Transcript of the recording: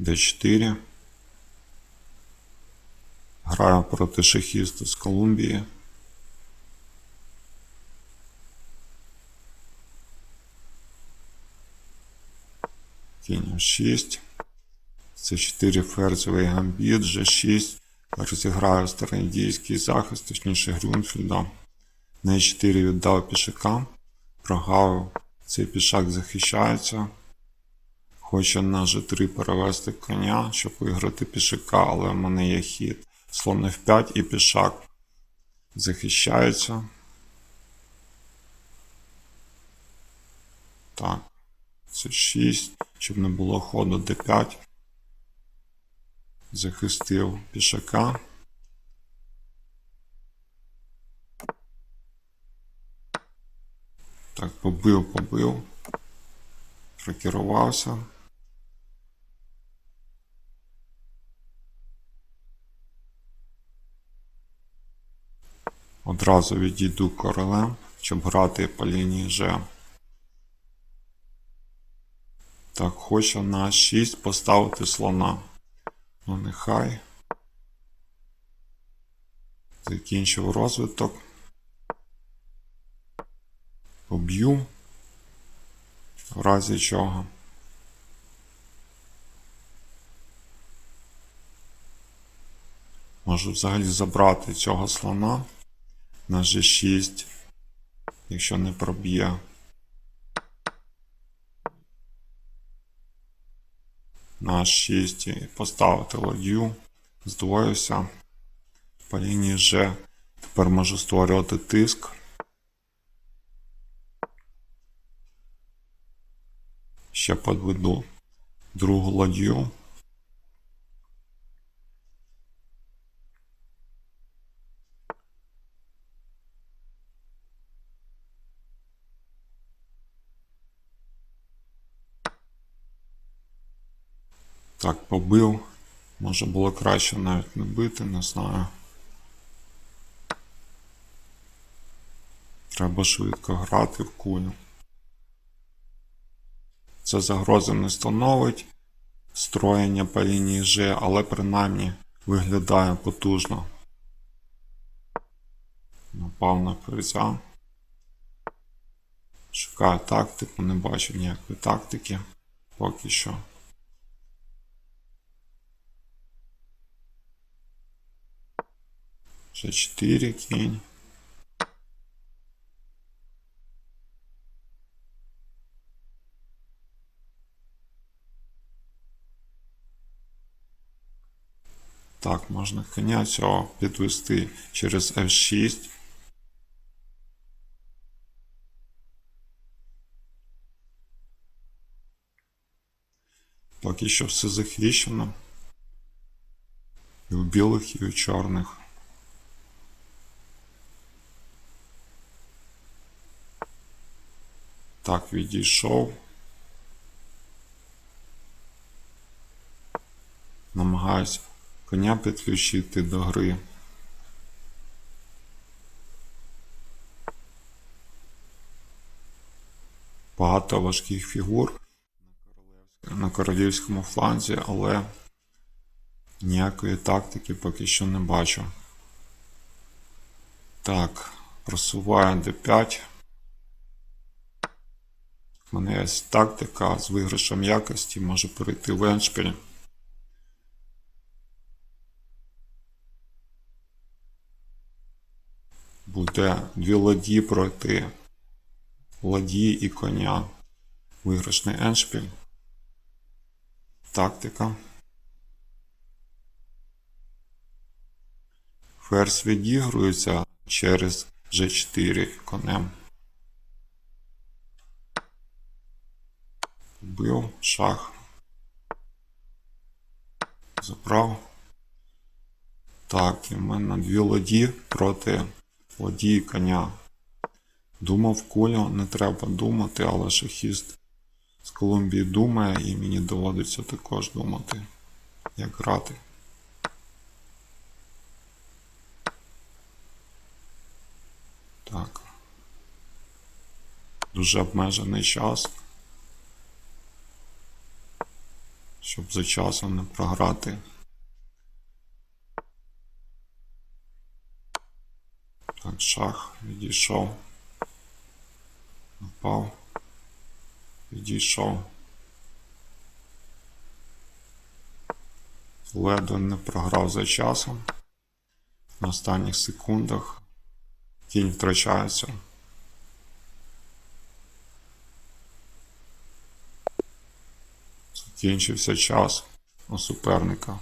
d4. Граю проти шахіста з Колумбії. Кінь 6. Це 4 ферзовий гамбіт, G6. Розіграю староіндійський захист, точніше Грюнфельда. На e4 віддав пішака. Прогав. Цей пішак захищається. Хоче на G3 перевести коня, щоб виграти пішака, але в мене є хід. Слон F5 і пішак захищається. Так. Це 6, щоб не було ходу d5. Захистив пішака. Так, побив, побив. Прокерувався. Одразу відійду королем, щоб грати по лінії G. Так, хочу на 6 поставити слона. Ну, нехай. Закінчив розвиток. Поб'ю. В разі чого. Можу взагалі забрати цього слона на G6, якщо не проб'є. На 6 і поставити ладью. Здвоюся. По лінії G. Тепер можу створювати тиск. Ще подведу другу ладью. Так, побив. Може було краще навіть не бити, не знаю. Треба швидко грати в кулю. Це загрози не становить строєння по лінії G, але принаймні виглядає потужно. Напав на ферзя. Шукаю тактику, не бачу ніякої тактики поки що. Ще 4 кінь. Так, можна коня цього підвести через F6. Поки що все захищено. І у білих, і у чорних. Так, відійшов. Намагаюся коня підключити до гри. Багато важких фігур на королівському фланзі, але ніякої тактики поки що не бачу. Так, просуваю d5. Мене є тактика з виграшем якості може перейти в еншпіль. Буде дві ладі проти ладі і коня. Виграшний еншпіль. Тактика. Ферзь відігрується через G4 конем. Бив, шах. Забрав. Так, і в мене дві ладі проти ладі і коня. Думав кулю, не треба думати, але шахіст з Колумбії думає і мені доводиться також думати, як грати. Так. Дуже обмежений час. Щоб за часом не програти. Так, шах відійшов. Напав. Відійшов. Ледве не програв за часом. На останніх секундах кінь втрачається. Закінчився час у суперника.